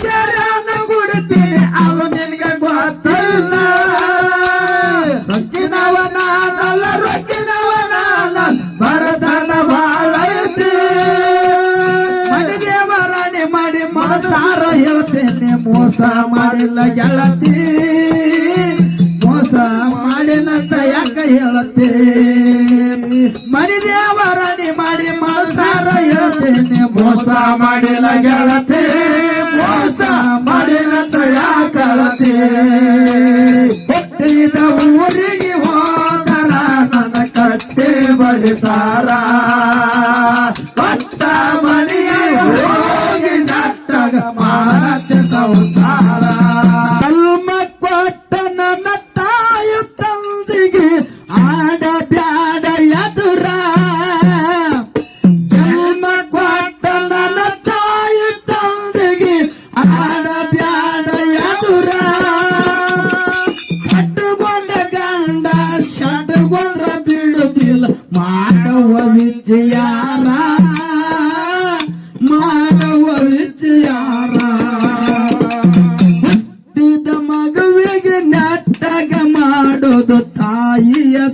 ಶರಣು ಕೊಡ್ತೀನಿ ಅವನಿಗೆ ಗೊತ್ತ. ಮಾಡಿಲ್ಲ ಗೆಳತ.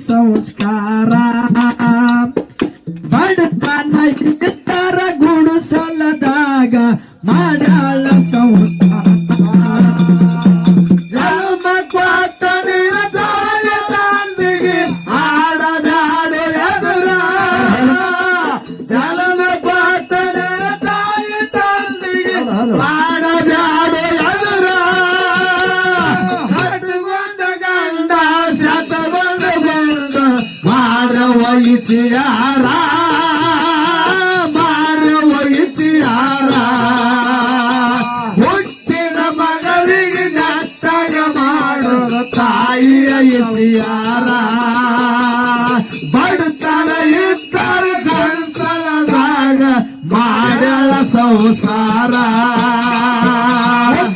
são os caras. ಕೈಯ ಎತ್ತಿಯಾರ? ಬಡತನ ಇತ್ತರ ಕನ್ಸಲದಾಗ ಮಾಡಲ ಸಂಸಾರ.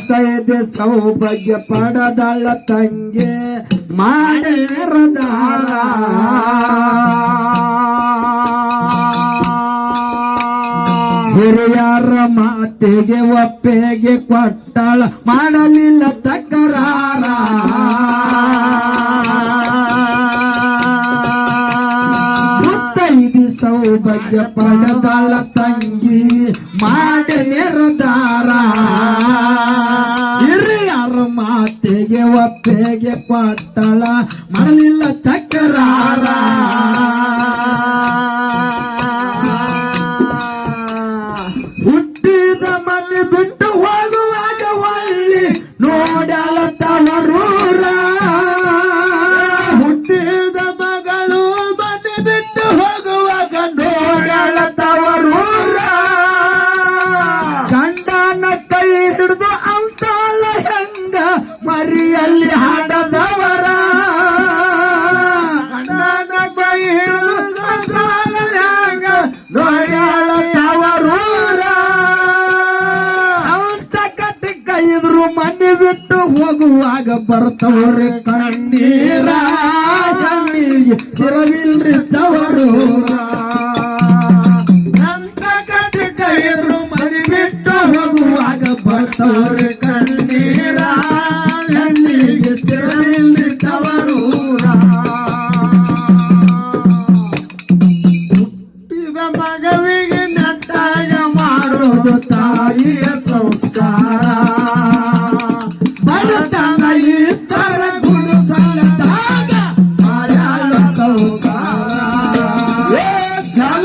ತೈದೆ ಸೌಭಾಗ್ಯ ಪಡದಳ ತಂಗೆ ಮಾಡದಾರ ಹಿರಿಯರ ಮಾತಿಗೆ ಒಪ್ಪೆಗೆ ಕೊಟ್ಟಳ, ಮಾಡಲಿಲ್ಲ ತಕರಾರ. ராஜ படதாள தங்கி மாட நிறதாரா இரு மாட்டேய ஒப்பேய பட்டளா தக்கராரா ಮನೆ ಬಿಟ್ಟು ಹೋಗುವಾಗ ಬರ್ತವ್ರಿ ಕಣ್ಣೀರ ಕಣ್ಣಿಗೆ ಇರವಿಲ್ರಿ ತವರು. যারা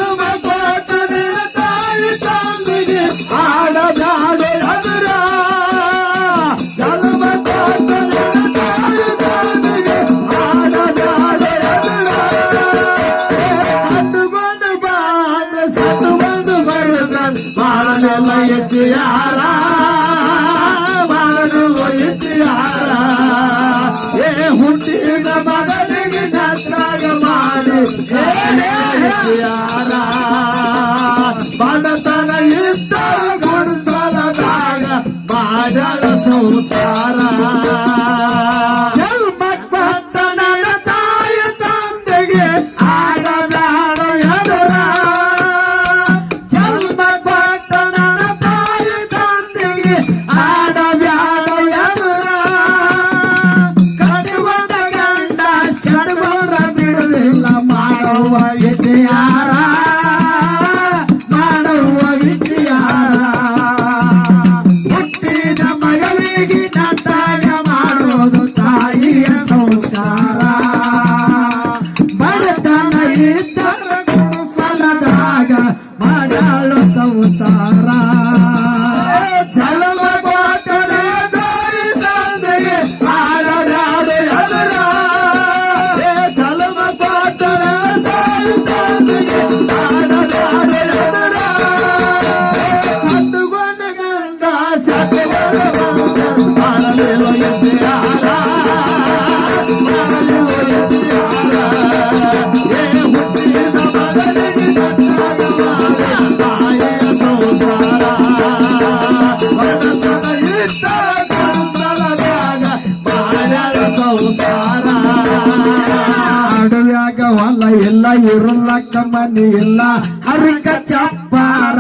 ಇಲ್ಲ ಹರಿಕ ಚಪ್ಪಾರ.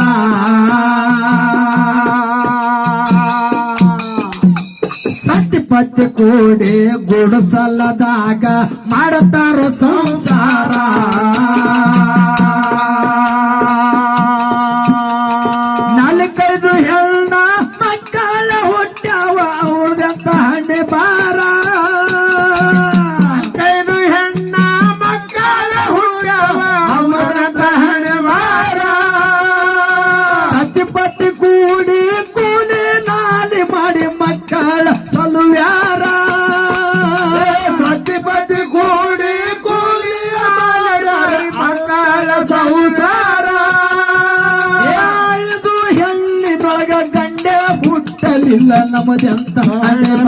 ಸತ್ಯ ಪತ್ತೆ ಕೂಡಿ ಗುಡಸಲ್ಲದಾಗ ಮಾಡತಾರ ಸಂಸಾರ. 我讲的很对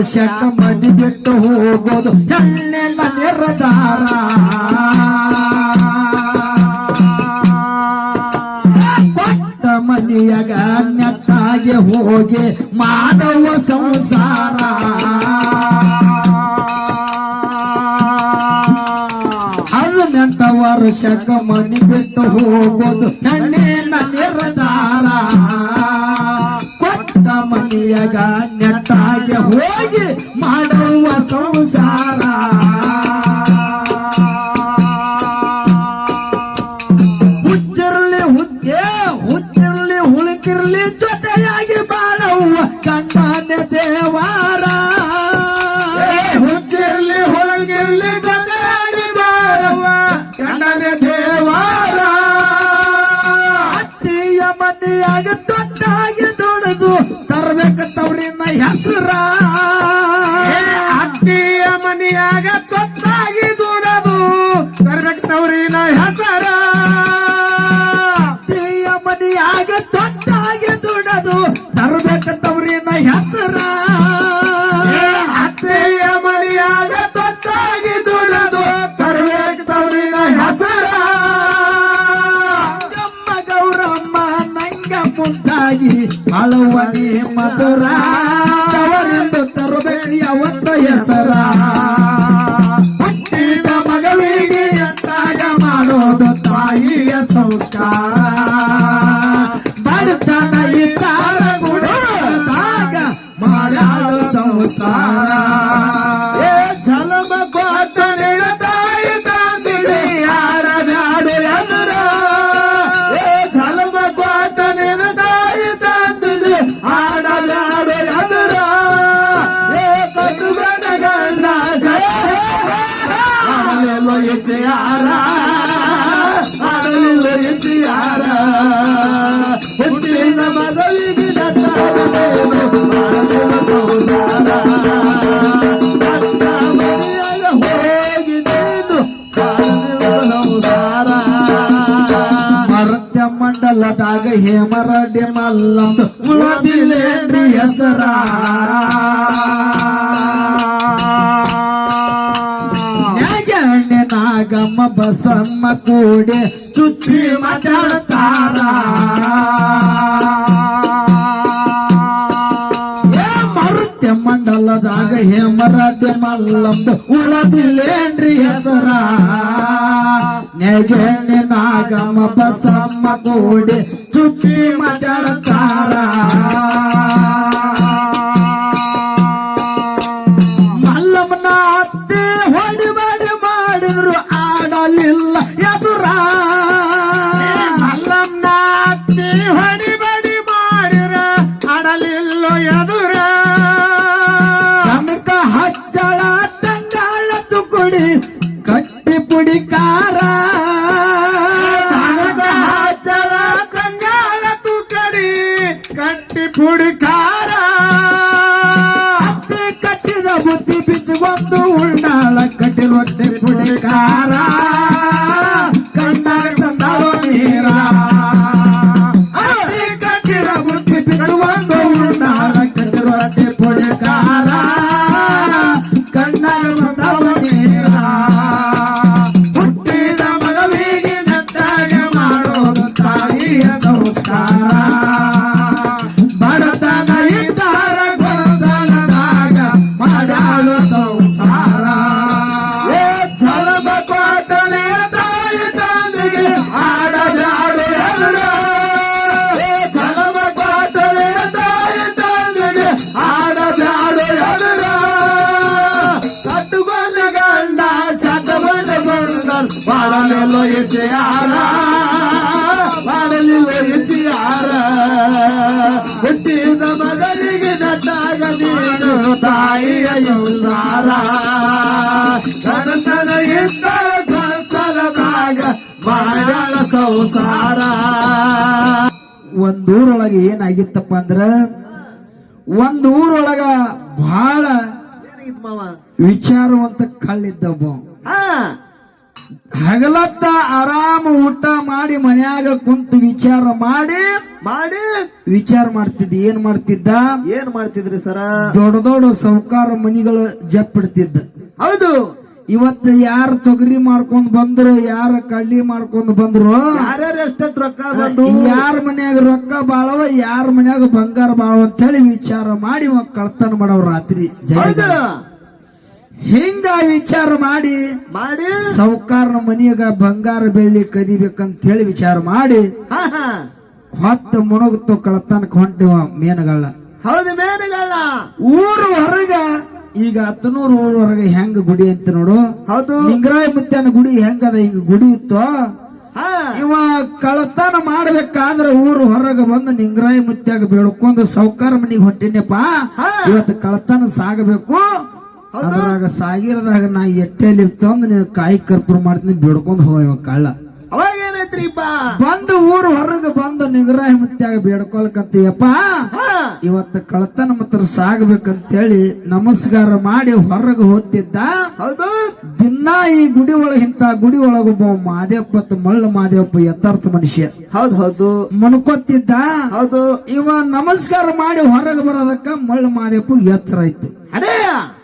ಪುರುಷಕ್ಕ ಮನಿ ಬಿಟ್ಟು ಹೋಗೋದು ಎಣ್ಣೆಲ್ಲ ನೆರದಾರ ಕೊಟ್ಟ ಮನೆಯಾಗ ನೆಟ್ಟಾಗಿ ಹೋಗಿ ಮಾಡುವ ಸಂಸಾರ. ಹದಿನೆಂಟ ವರ್ಷಕ್ಕ ಮನಿ ಬಿಟ್ಟು ಹೋಗೋದು ಎಣ್ಣೆಲ್ಲ ನಿರ್ಧಾರ ಕೊಟ್ಟ ಮನೆಯಾಗ Haydi ಸಮ್ಮ ಕೂಡೆ ಚುಚ್ಚಿ ಮಾತಾಡ್ತಾರ? ಮರುತ್ಯ ಮಂಡಲದಾಗ ಹೇಮರಾಡ್ಯ ಮಲ್ಲಂದು ಉಳದಿಲ್ಲೇನ್ರಿ ಹೆಸರ? ನೆಗೆಣ್ಣೆ ನಾಗಮ ಬಸಮ್ಮ ಕೂಡೆ ಚುಚ್ಚಿ ಮಾತಾಡ್ತಾರ? ಸಂಸಾರ ಒಂದೂರೊಳಗೆ ಏನಾಗಿತ್ತಪ್ಪ ಅಂದ್ರ ಒಂದೂರೊಳಗ ಊರೊಳಗ ಬಹಳ ವಿಚಾರವಂತ ಕಳ್ಳಿದ್ದಬ್ಬ ಹಗಲತ್ತ ಆರಾಮ ಊಟ ಮಾಡಿ ಮನ್ಯಾಗ ಕುಂತು ವಿಚಾರ ಮಾಡಿ ಮಾಡಿ. ವಿಚಾರ ಮಾಡ್ತಿದ್ದ ಏನ್ ಮಾಡ್ತಿದ್ದ? ಏನ್ ಮಾಡ್ತಿದ್ರಿ ಸರ? ದೊಡ್ಡ ದೊಡ್ಡ ಸೌಕಾರ ಮನಿಗಳು ಜಪ್ಪಿಡ್ತಿದ್ದ. ಹೌದು. ಇವತ್ತು ಯಾರು ತೊಗರಿ ಮಾಡ್ಕೊಂಡ್ ಬಂದ್ರು ಯಾರ ಕಳ್ಳಿ ಮಾಡ್ಕೊಂಡ್ ಬಂದ್ರು? ಯಾರ್ಯಾರು ರೊಕ್ಕ ಬಂದು? ಯಾರ ಮನ್ಯಾಗ ರೊಕ್ಕ ಬಾಳವ ಯಾರ ಮನ್ಯಾಗ ಬಂಗಾರ ಬಾಳವ ಅಂತ ಹೇಳಿ ವಿಚಾರ ಮಾಡಿ ಕಳ್ತನ ಮಾಡವ್ ರಾತ್ರಿ. ಹಿಂಗ ವಿಚಾರ ಮಾಡಿ? ಮಾಡಿ. ಸೌಕಾರನ ಮನೆಯಾಗ ಬಂಗಾರ ಬೆಳ್ಳಿ ಕದಿಬೇಕಂತ ಹೇಳಿ ವಿಚಾರ ಮಾಡಿ. ಹೊತ್ತ ಮುಣುಗುತ್ತು ಕಳತನಕ ಹೊಂಟಿವ ಮೇನಗಳ ಹೌದು ಮೇನಗಳ ಊರು ಹೊರಗ ಈಗ ಹತ್ತನೂರು ಊರು ಹೊರಗೆ ಹೆಂಗ ಗುಡಿ ಅಂತ ನೋಡು. ಹೌದು. ನಿಂಗರಾಯ ಮುತ್ಯನ ಗುಡಿ ಹೆಂಗದ ಈಗ ಗುಡಿ ಇತ್ತು? ಇವ ಕಳತನ ಮಾಡ್ಬೇಕಾದ್ರೆ ಊರು ಹೊರಗೆ ಬಂದು ನಿಂಗರಾಯ ಮುತ್ಯಾಗ ಬೇಡ್ಕೊಂಡು ಸೌಕಾರ ಮನಿಗೆ ಹೊಂಟಿನಪ್ಪ. ಇವತ್ತು ಕಳತನ ಸಾಗಬೇಕು. ಅದ್ರಾಗ ಸಾಗಿರದಾಗ ನಾ ಎಟ್ಟೆಲಿ ತಂದು ನೀನು ಕಾಯಿ ಕರ್ಪೂರ ಮಾಡ್ತೀನಿ ಬೇಡ್ಕೊಂಡು ಹೋಗ ಕಳ್ಳ. ಅವಾಗ ಏನಾಯ್ತ್ರಿಪ್ಪ ಬಂದು ಊರು ಹೊರಗೆ ಬಂದು ನಿಗ್ರಹ ಮತ್ತಾಗ ಬೇಡ್ಕೊಳ್ಕಂತೀಯಪ್ಪ ಹಾ. ಇವತ್ತು ಕಳತನ ಮಾತ್ರ ಸಾಗಬೇಕಂತೇಳಿ ನಮಸ್ಕಾರ ಮಾಡಿ ಹೊರಗೆ ಹೋಗ್ತಿದ್ದ. ಹೌದು. ದಿನ ಈ ಗುಡಿ ಒಳಗೆ ಇಂತ ಗುಡಿ ಒಳಗೊಬ್ಬ ಮಾದೇವಪ್ಪ ಅಂತ ಮಳ್ಳ ಮಾದೇವಪ್ಪ ಯಥಾರ್ಥ ಮನುಷ್ಯ. ಹೌದು ಹೌದು. ಮನ್ಕೊತಿದ್ದ. ಹೌದು. ಇವ ನಮಸ್ಕಾರ ಮಾಡಿ ಹೊರಗೆ ಬರೋದಕ್ಕ ಮಳ್ಳ ಮಾದೇವಪ್ಪ ಎತ್ತರ ಆಯ್ತು. ಅಡೇ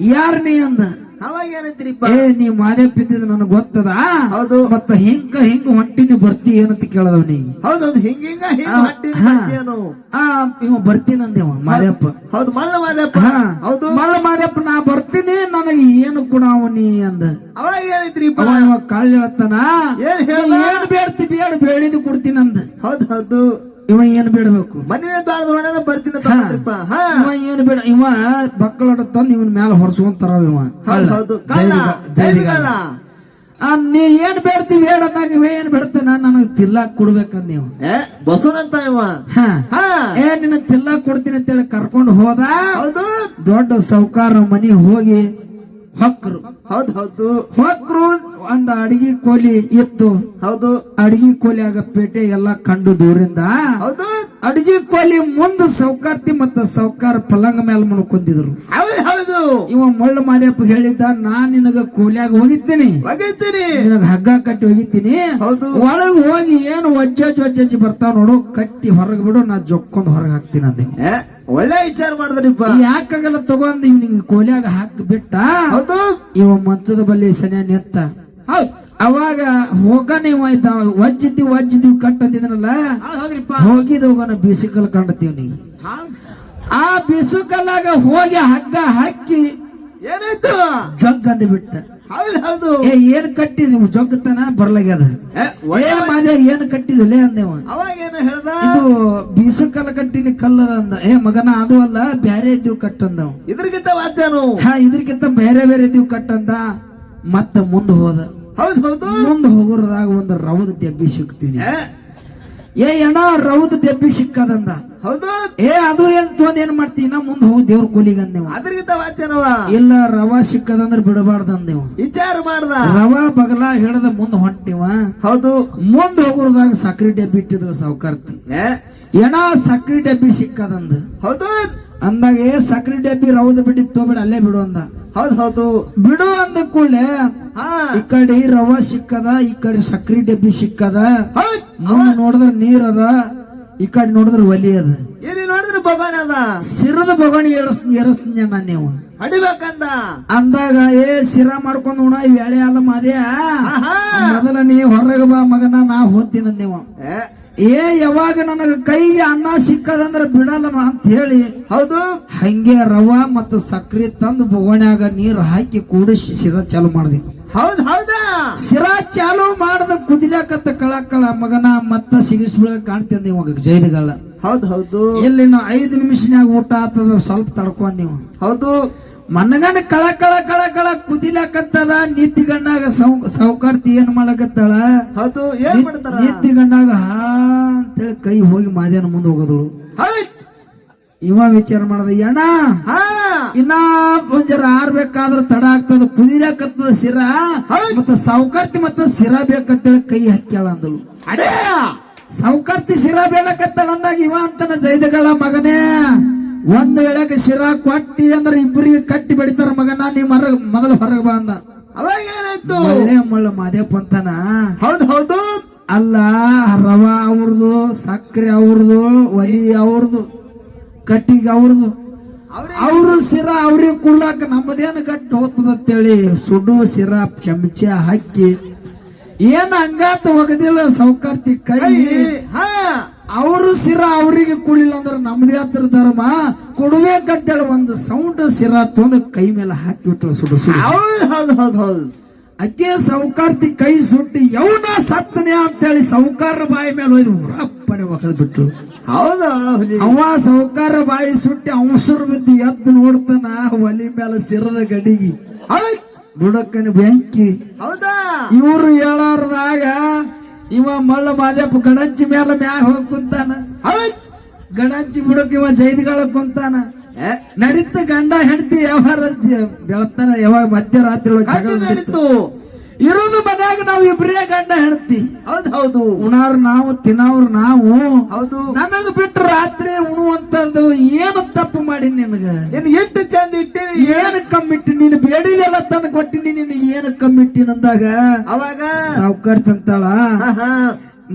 ಯಾರ್ ನೀ ಅಂದ? ಅವಾಗ ಏನಾಯ್ತ್ರಿಪ್ಪ ಏ ನೀ ಮಾದೇವಪ್ಪ ಬಿದ್ದಿದ್ ನನಗೆ ಗೊತ್ತದ? ಹೌದು. ಮತ್ತ ಹಿಂಗ ಹಿಂಗ ಹೊಂಟಿನಿ ಬರ್ತಿ ಏನಂತ ಕೇಳದವನಿ ನೀ? ಹೌದೌದು ಹಿಂಗ ಹಿಂಗ ಹಿಂಗ ಆ, ಹೊಟ್ಟಿನ ಹಾ. ಮತ್ತೇನು ಆ ಇವ ಬರ್ತೀನಂದೇವ ಮಾದೇವಪ್ಪ ಹೌದು ಮಳ್ಳ ಮಾದಪ್ಪ. ಹೌದು. ಮಳ್ಳ ಮಾದಪ್ಪ ನಾ ಬರ್ತೀನಿ ನನಗೆ ಏನು ಗುಣ ನೀ ಅಂದ? ಅವಾಗ ಏನೈತ್ರಿ ಇವ ಕಾಳ್ ಹೇಳ್ತಾನ ಏನ್ ಹೇಳ ಏನ್ ಬೇಡ್ತಿ ಬೇಡ ಬೇಡಿದ್ ಕೊಡ್ತೀನಿ ಅಂದ ಹೌದು ಹೌದು. ಇವ ಏನು ಬೇಡಬೇಕು? ಮನೆ ದಾಳದ ಬರ್ತೀನಿ ಹಾ. ಇವ ಏನ್ ಬೇಡ ಇವ ಬಕ್ಕಲಡ ತಂದು ಇವನ್ ಮ್ಯಾಲ ಹೊರಸ್ಕೊಂತಾರ ಇವ. ಹೌದು ಜೈಲಿಗ ನೀ ಏನ್ ಬೇಡ್ತಿ ಹೇಳದಾಗ ಇವ ಏನ್ ಬೇಡ್ತಾನ ನನಗ್ ತಿಲ್ಲಾಕ್ ಕೊಡ್ಬೇಕಂದ್ ನೀವು. ಬಸವನಂತ ಇವ. ಹಾ. ಹಾ. ಏ ನಿನ್ನ ತಿಲ್ಲಾಕ್ ಕೊಡ್ತೀನಿ ಅಂತೇಳಿ ಕರ್ಕೊಂಡು ಹೋದ? ಹೌದು. ದೊಡ್ಡ ಸೌಕಾರ ಮನಿ ಹೋಗಿ ಹೊಕ್ರು. ಹೌದು ಹೌದು. ಹೊಕ್ರು ಒಂದ್ ಅಡಿಗೆ ಕೋಲಿ ಇತ್ತು. ಹೌದು. ಅಡಿಗೆ ಆಗ ಪೇಟೆ ಎಲ್ಲ ಕಂಡು ದೂರಿಂದ ಹೌದು. ಅಡಿಗೆ ಕೋಲಿ ಮುಂದ ಸೌಕಾರ್ತಿ ಮತ್ತ ಸೌಕಾರ ಪಲಂಗ ಮೇಲೆ ಮುನ್ಕೊಂಡಿದ್ರು ಹೌದು ಹೌದು. ಇವ ಮೊಳ್ಳ ಮಾದೇಪ್ಪ ಹೇಳಿದ್ದ ನಾನ್ ನಿನಗ ಕೋಲಿಯಾಗ ಹೋಗಿದ್ದೀನಿ. ಹೋಗಿದ್ದೀನಿ. ನಿನಗ ಹಗ್ಗ ಕಟ್ಟಿ ಹೋಗಿದ್ದೀನಿ. ಹೌದು. ಒಳಗ್ ಹೋಗಿ ಏನು ಒಜ್ಜ ಒಜ್ಜಜ್ಜಿ ಬರ್ತಾವ ನೋಡು ಕಟ್ಟಿ ಹೊರಗ್ ಬಿಡು ನಾ ಜೊಕ್ಕೊಂಡ್ ಹೊರಗ್ ಹಾಕ್ತೀನಿ ಅಂದೆ. ಒಳ್ಳೆ ವಿಚಾರ ಮಾಡಿದ್ರಿಪ್ಪ. ಯಾಕಾಗಲ್ಲ ತಗೊಂಡ್ ಇವ್ನಿಗೆ ಕೋಲಿಯಾಗ ಹಾಕಿ ಬಿಟ್ಟ. ಹೌದು. ಇವ ಮಂಚದ ಬಲ್ಲಿ ಸನ್ಯ ನೆತ್ತ ಅವಾಗ ಹೋಗ ಇವ ಇದ್ದ ವಜ್ಜಿದ್ದೀವಿ ಒಜ್ಜಿದ್ದೀವಿ ಹೋಗಿದ ಅಂತಿದ್ನಲ್ಲ ಹೋಗಿದ್ ಹೋಗೋಣ ಬಿಸಿಕಲ್ ಕಂಡತೀವ್ ನೀ. ಆ ಬಿಸುಕಲ್ಲಾಗ ಹೋಗಿ ಹಗ್ಗ ಹಾಕಿ ಏನಾಯ್ತು? ಜಗ್ ಅಂದ್ ಬಿಟ್ಟ. ಹೌದು ಹೌದು. ಏ ಏನ್ ಕಟ್ಟಿದ್ವಿ ಜೊಕ್ಕತನ ಬರ್ಲಾಗ್ಯದ. ಒಳ್ಳೆ ಮಾದೇ ಏನ್ ಕಟ್ಟಿದಿಲ್ಲ ಅಂದೇವ ಅವಾಗ ಏನ ಹೇಳ್ದ? ಇದು ಬೀಸಕಲ್ಲ ಕಟ್ಟಿನಿ ಕಲ್ಲದ ಅಂದ. ಏ ಮಗನ ಅದು ಅಲ್ಲ ಬ್ಯಾರೆ ಇದ್ದೀವಿ ಕಟ್ಟಂದವ ಇದ್ರಗಿಂತ ವಾದ್ಯನು ಹಾ ಇದ್ರಕ್ಕಿಂತ ಬೇರೆ ಬೇರೆ ಇದ್ದೀವಿ ಕಟ್ಟಂದ. ಮತ್ತ ಮುಂದೆ ಹೋದ. ಹೌದು ಹೌದು. ಮುಂದೆ ಹೋಗೋರದಾಗ ಒಂದು ರವದ ಡಬ್ಬಿ ಸಿಗ್ತೀನಿ. ಏ, ಏನೋ ಅಣ್ಣ ರೌದ್ ಡಬ್ಬಿ ಸಿಕ್ಕದಂದ. ಹೌದು. ಏ ಅದು ಏನ್ ತೊಂದ್ ಏನ್ ಮಾಡ್ತೀನಿ ನಾ ಮುಂದೆ ಹೋಗಿ ದೇವ್ರ ಕೂಲಿಗೆ ಅಂದೇವ ಅದ್ರಿಗಿಂತ ವಾಚನವ. ಇಲ್ಲ ರವ ಸಿಕ್ಕದಂದ್ರ ಬಿಡಬಾರ್ದು ಅಂದೇವ ವಿಚಾರ ಮಾಡ್ದ. ರವ ಬಗಲ ಹಿಡದ ಮುಂದೆ ಹೊಂಟಿವ. ಹೌದು. ಮುಂದೆ ಹೋಗುರ್ದಾಗ ಸಕ್ರಿ ಡಬ್ಬಿ ಇಟ್ಟಿದ್ರು ಸಾವುಕಾರ್ತಿ. ಏನ ಸಕ್ರಿ ಡಬ್ಬಿ ಸಿಕ್ಕದಂದ. ಹೌದು. ಅಂದಾಗ ಏ ಸಕ್ರಿ ಡಬ್ಬಿ ರವದ ಬಿಟ್ಟಿತ್ತು ತೋಬಿಡ ಅಲ್ಲೇ ಬಿಡು ಅಂದ. ಹೌದು ಹೌದು. ಬಿಡು ಅಂದ ಕೂಡಲೇ ಈ ಕಡೆ ರವ ಸಿಕ್ಕದ ಈ ಕಡೆ ಸಕ್ರಿ ಡಬ್ಬಿ ಸಿಕ್ಕದ. ನೋಡಿದ್ರ ನೀರ್ ಅದ ಈ ಕಡೆ ನೋಡಿದ್ರ ಒಲಿ ಅದ. ಇಲ್ಲಿ ನೋಡಿದ್ರೆ ಭಗವಾನ್ ಅದ. ಸಿರದ ಬಗಣಿ ಎರಸ್ ಎರಸ್ತೀನಿ ಅಣ್ಣ ನೀವು. ಅಡಿಬೇಕಂದ. ಅಂದಾಗ ಏ ಸಿರ ಮಾಡ್ಕೊಂಡು ಉಣ ಈ ವೇಳೆ ಅಲ್ಲ ಮಾದ್ಯ. ಮೊದಲ ನೀ ಹೊರಗೆ ಬಾ ಮಗನ ನಾ ಹೋದ್ತೀನಿ ನೀವು. ಏ, ಯಾವಾಗ ನನಗೆ ಕೈಗೆ ಅನ್ನ ಸಿಕ್ಕದಂದ್ರೆ ಬಿಡಲ್ಲಮ್ಮ ಅಂತ ಹೇಳಿ ಹೌದು. ಹಂಗೆ ರವ ಮತ್ತು ಸಕ್ರಿ ತಂದು ಬೊಗಣ್ಯಾಗ ನೀರು ಹಾಕಿ ಕೂಡಿಸಿ ಸಿರ ಚಾಲು ಮಾಡಿದ್ವಿ ಹೌದ್ ಹೌದಾ. ಸಿರ ಚಾಲು ಮಾಡದ ಕುದಿಲಾಕತ್ತ ಕಳಕಳ ಮಗನ ಮತ್ತ ಸಿಗಿಸ್ಬಿಳ ಕಾಣ್ತಂದ ಇವಾಗ ಜೈದಗಳ ಹೌದ್ ಹೌದು. ಇಲ್ಲಿ ನಾವು ಐದು ನಿಮಿಷನ್ಯಾಗ ಊಟ ಆತದ ಸ್ವಲ್ಪ ತಡ್ಕೊಂದೀವ ಹೌದು. ಮನಗನ ಕಳ ಕಳ ಕಳ ಕಳ ಕುದಿಲಾಕತ್ತದ ನಿತ್ತಿ ಗಣ್ಣಾಗ ಸೌ ಸೌಕಾರ್ತಿ ಏನ್ ಮಾಡಕತ್ತಾಳ? ಹೌದು ಏನ್ ಮಾಡ್ತಾರ? ನಿತ್ತಿ ಗಣ್ಣಾಗ ಹಾ ಅಂತೇಳಿ ಕೈ ಹೋಗಿ ಮಾದೇನ ಮುಂದೆ ಹೋಗೋದಳು. ಇವ ವಿಚಾರ ಮಾಡದ ಅಣ್ಣ ಹಾ! ಇನ್ನ ಆರ್ ಆರ್ಬೇಕಾದ್ರ ತಡ ಆಗ್ತದ ಕುದಿಲಾಕತ್ತದ ಸಿರಾ ಮತ್ತ ಸೌಕಾರ್ತಿ ಮತ್ತ ಸಿರಾ ಬೇಕಂತೇಳಿ ಕೈ ಹಾಕ್ಯಾಳ ಅಂದಳು. ಅಡೇ ಸಾವುಕಾರ್ತಿ ಸಿರಾ ಬೇಳಕತ್ತಾಳ ಅಂದಾಗ ಇವ ಅಂತನ ಜೈದಗಳ ಮಗನೇ. ಒಂದ್ ವೇಳೆಗೆ ಸಿರ ಕೊಟ್ಟಿ ಅಂದ್ರೆ ಇಬ್ಬರಿಗೆ ಕಟ್ಟಿ ಬಡಿತಾರ ಮಗನ ನೀ ಮರ ಮೊದಲು ಹೊರಗೆ ಬಂದ ಅಂದ. ಅವಾಗ ಏನಾಯ್ತು ಒಳ್ಳೆ ಮಳ್ಳ ಅಂತಾನ. ಹೌದ್ ಹೌದು. ಅಲ್ಲ ರವ ಅವ್ರದು ಸಕ್ಕರೆ ಅವ್ರದು ಒಲಿ ಅವ್ರದು ಕಟ್ಟಿಗೆ ಅವ್ರದು. ಅವರು ಶಿರ ಸಿರ ಅವ್ರಿಗೆ ಕುಳ್ಳಾಕ ನಮ್ಮದೇನು ಗಟ್ಟಿ ಹೋಗ್ತದ ಅಂತೇಳಿ ಸುಡು ಸಿರ ಚಮಚ ಹಾಕಿ ಏನ್ ಹಂಗಾತ ಒಗದಿಲ್ಲ ಸೌಕಾರ್ತಿ ಕೈ ಹಾ. ಅವರು ಸಿರ ಅವರಿಗೆ ಕುಳಿಲ್ಲ ಅಂದ್ರೆ ನಮ್ದೇ ಹತ್ರ ಧರ್ಮ. ಕೊಡ್ಬೇಕಂತೇಳಿ ಒಂದು ಸೌಂಡ್ ಸಿರ ತೊಂದು ಕೈ ಮೇಲೆ ಹಾಕಿಬಿಟ್ರು ಸುಡು ಸುಡು. ಹೌದು ಹೌದು ಹೌದು ಹೌದು. ಅಕ್ಕಿ ಸೌಕಾರ್ತಿ ಕೈ ಸುಟ್ಟಿ ಯೌನ ಸತ್ತನೆ ಅಂತೇಳಿ ಸೌಕಾರ ಬಾಯಿ ಮೇಲೆ ಹೋಯ್ದು ಉರಪ್ಪನೆ ಒಗದ್ ಬಿಟ್ರು. ಹೌದಾ ಅವ ಸೌಕಾರ ಬಾಯಿ ಸುಟ್ಟಿ ಅಂಶರ ಬಿದ್ದು ಎದ್ದು ನೋಡ್ತಾನ ಒಲಿ ಮೇಲೆ ಸಿರದ ಗಡಿಗಿ. ಬುಡಕ್ಕನ ಬೆಂಕಿ. ಹೌದಾ? ಇವ್ರು ಹೇಳಾರ್ದಾಗ ಇವ ಮಳ್ಳ ಮಾದೇಪ್ಪ ಗಣಂಚಿ ಮ್ಯಾಲೆ ಮ್ಯಾಗ ಹೋಗಿ ಕುಂತಾನ. ಗಣಂಚಿ ಬಿಡಕ್ ಇವ ಜೈದಿಗಳ ಕುಂತಾನ. ನಡೀತ ಗಂಡ ಹೆಂಡತಿ ವ್ಯವಹಾರ ಬೆಳತಾನ ಯಾವಾಗ ಮಧ್ಯರಾತ್ರಿ ನಡೀತು. ಇರೋದು ಮನ್ಯಾಗ ನಾವು ಇಬ್ರೇ ಗಂಡ ಹೆಣ್ತಿ ಹೌದ್ ಹೌದು. ಉಣಾರ್ ನಾವು ತಿನ್ನವ್ರು ನಾವು. ಹೌದು. ನನಗ ಬಿಟ್ಟು ರಾತ್ರಿ ಉಣುವಂತದ್ದು ಏನು ತಪ್ಪು ಮಾಡಿ ನಿನಗ? ನಿನ್ ಎಷ್ಟು ಚಂದ ಇಟ್ಟಿನಿ. ಏನು ಕಮ್ಮಿಟ್ಟಿ? ನೀನು ಬೇಡಿದೆಲ್ಲ ತಂದು ಕೊಟ್ಟಿನಿ ನಿನ್ ಏನು ಕಮ್ಮಿಟ್ಟಿ ಅಂದಾಗ? ಅವಾಗ? ಸಾವುಕಾರ ತಂತಾಳ?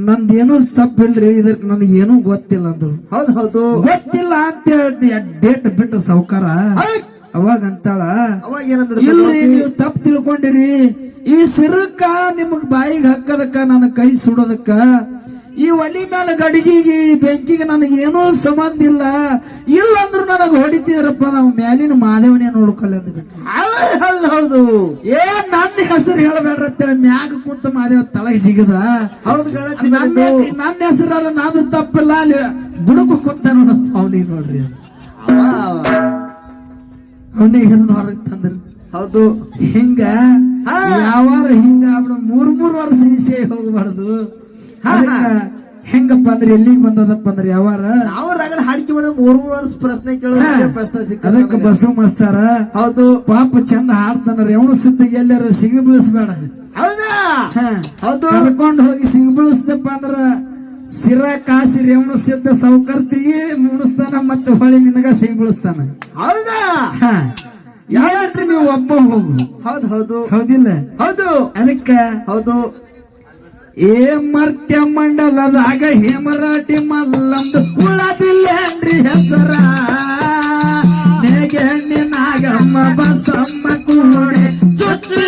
ನಂದೇನು ತಪ್ಪಿಲ್ರಿ ಇದಕ್ಕೆ ನನಗೆ ಏನು ಗೊತ್ತಿಲ್ಲ ಅಂದ್ರು ಹೌದ್ ಹೌದು. ಗೊತ್ತಿಲ್ಲ ಅಂತ ಹೇಳ್ತಿ ಡೇಟ್ ಬಿಟ್ಟು ಸಾವುಕಾರ. ಅವಾಗ ಅಂತಾಳ ಅವಾಗ ಏನಂದ್ರೆ ಇಲ್ರಿ ನೀವು ತಪ್ಪು ತಿಳ್ಕೊಂಡಿರಿ. ಈ ಸಿರಕ್ಕ ನಿಮಗ್ ಬಾಯಿಗೆ ಹಾಕದಕ್ಕ ನನ್ನ ಕೈ ಸುಡೋದಕ್ಕ ಈ ಒಲಿ ಮೇಲೆ ಗಡಿಗೆಗೆ ಈ ಬೆಂಕಿಗೆ ನನಗೆ ಏನೂ ಸಂಬಂಧ ಇಲ್ಲ. ಇಲ್ಲ ಅಂದ್ರೂ ನನಗೆ ಹೊಡಿತಿದ್ರಪ್ಪ ನಾವು ಮ್ಯಾಲಿನ ಮಾದೇವನೇ ನೋಡ್ಕೊಲ್ಲ ಅಂದ್ಬಿಟ್ಟು. ಹೌದು ಹೌದ್ ಏ ನನ್ನ ಹೆಸರು ಹೇಳಬೇಡ್ರ ಅಂತೇಳಿ ಮ್ಯಾಗ ಕುಂತ ಮಾದೇವ ತಳಗ್ ಸಿಗದ ಹೌದು ನನ್ನ ಹೆಸರಲ್ಲ ನಾನು ತಪ್ಪಲ್ಲ ಅಲ್ಲಿ ಬುಡುಕು ಕುಂತ ನೋಡ ಅವನಿಗೆ ನೋಡ್ರಿ ಅವನಿಗೆ ಹಿರಿದು ಹೊರಗೆ ತಂದ್ರಿ. ಹೌದು. ಹಿಂಗ. ಯಾವಾರ ಹಿಂಗ ಆಗ್ಬಿಡ ಮೂರ್ ಮೂರ್ ವರ್ಷ ಈಸೆ ಹೋಗಬಾರ್ದು. ಹೆಂಗಪ್ಪ ಅಂದ್ರೆ ಎಲ್ಲಿಗೆ ಬಂದದಪ್ಪ ಅಂದ್ರೆ ಯಾವಾರ? ಅವ್ರ ರಗಡ ಹಾಡಿಕೆ ಮಾಡ ಮೂರ್ ಮೂರ್ ವರ್ಷ ಪ್ರಶ್ನೆ ಕೇಳೋದು ಅದಕ್ಕ ಬಸವ ಮಸ್ತಾರ ಹೌದು. ಪಾಪ ಚಂದ ಹಾಡ್ತಾನ ರೇವಣ ಸಿದ್ಧಿಗೆ ಎಲ್ಲಾರ ಸಿಗಿ ಬೀಳಿಸ್ಬೇಡ. ಹೌದಾ? ಹೌದು. ಕರ್ಕೊಂಡು ಹೋಗಿ ಸಿಗಿ ಬೀಳಿಸ್ದಪ್ಪ ಅಂದ್ರ ಸಿರ ಕಾಸಿ ರೇವಣ ಸಿದ್ಧ ಸೌಕರ್ತಿಗೆ ಮುಣಿಸ್ತಾನ ಮತ್ತೆ ಹೊಳಿ ನಿನಗ ಸಿಗಿ ಬೀಳಿಸ್ತಾನ. ಹೌದಾ? ಹಾ ನೀವು ಒಬ್ಬ ಹೋಗು ಹೌದು ಹೌದು. ಹೌದಿಲ್ಲ? ಹೌದು. ಅದಕ್ಕ ಹೌದು. ಏ ಮರ್ತ್ಯ ಮಂಡಲದಾಗ ಹೇಮರಾಟಿ ಮಲ್ಲಂದು ಉಳದಿಲ್ಲೇನ್ರಿ ಹೆಸರ? ನೇಗೆ ನಾಗಮ್ಮ ಬಸಮ್ಮ ಕೂಡೆ ಚುಚ್ಚಿ